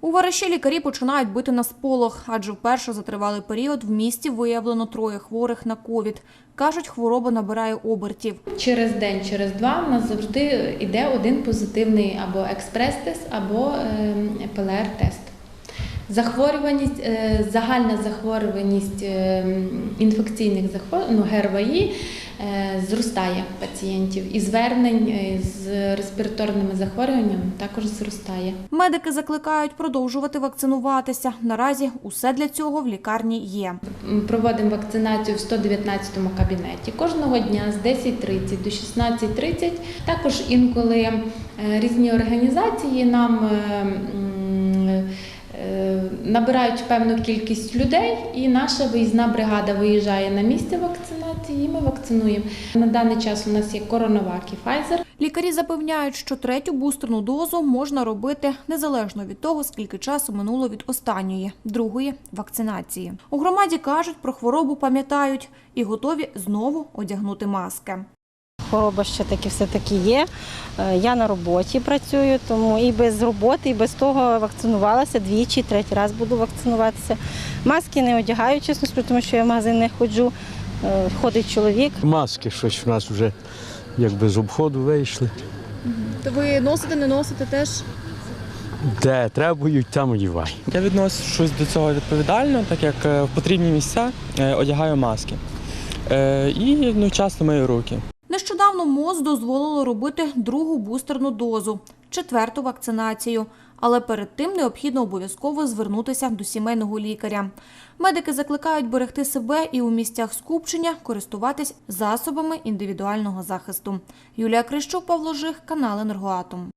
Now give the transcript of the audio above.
У Вараші лікарі починають бити на сполох, адже вперше за тривалий період в місті виявлено троє хворих на ковід. Кажуть, хвороба набирає обертів. Через день, через два в нас завжди йде один позитивний або експрес-тест, або ем, ПЛР-тест. Захворюваність, е, загальна захворюваність ем, інфекційних захворювань, ну, ГРВІ зростає пацієнтів. І звернень е, з респіраторними захворюваннями також зростає. Медики закликають продовжувати вакцинуватися. Наразі усе для цього в лікарні є. Проводимо вакцинацію в 119 кабінеті кожного дня з 10.30 до 16.30. Також інколи е, різні організації нам е, е, набирають певну кількість людей, і наша виїзна бригада виїжджає на місце вакцинації, і ми вакцинуємо. На даний час у нас є коронавак і Pfizer. Лікарі запевняють, що третю бустерну дозу можна робити незалежно від того, скільки часу минуло від останньої другої вакцинації. У громаді кажуть про хворобу пам'ятають і готові знову одягнути маски. Хвороба ще таки все-таки є. Е, Я на роботі працюю, тому і без роботи, і без того вакцинувалася двічі, третій раз буду вакцинуватися. Маски не одягаю, чесно тому що я в магазин не ходжу. Е, Ходить чоловік. Маски щось у нас вже якби з обходу вийшли. То ви носите, не носите теж? Де требують, там одівай. Я відношусь до цього відповідально, так як е, в потрібні місця одягаю маски. І ну, часто мию руки. Нещодавно МОЗ дозволило робити другу бустерну дозу, четверту вакцинацію. Але перед тим необхідно обов'язково звернутися до сімейного лікаря. Медики закликають берегти себе і у місцях скупчення користуватись засобами індивідуального захисту. Юлія Крищук, Павло Жих, канал Енергоатом.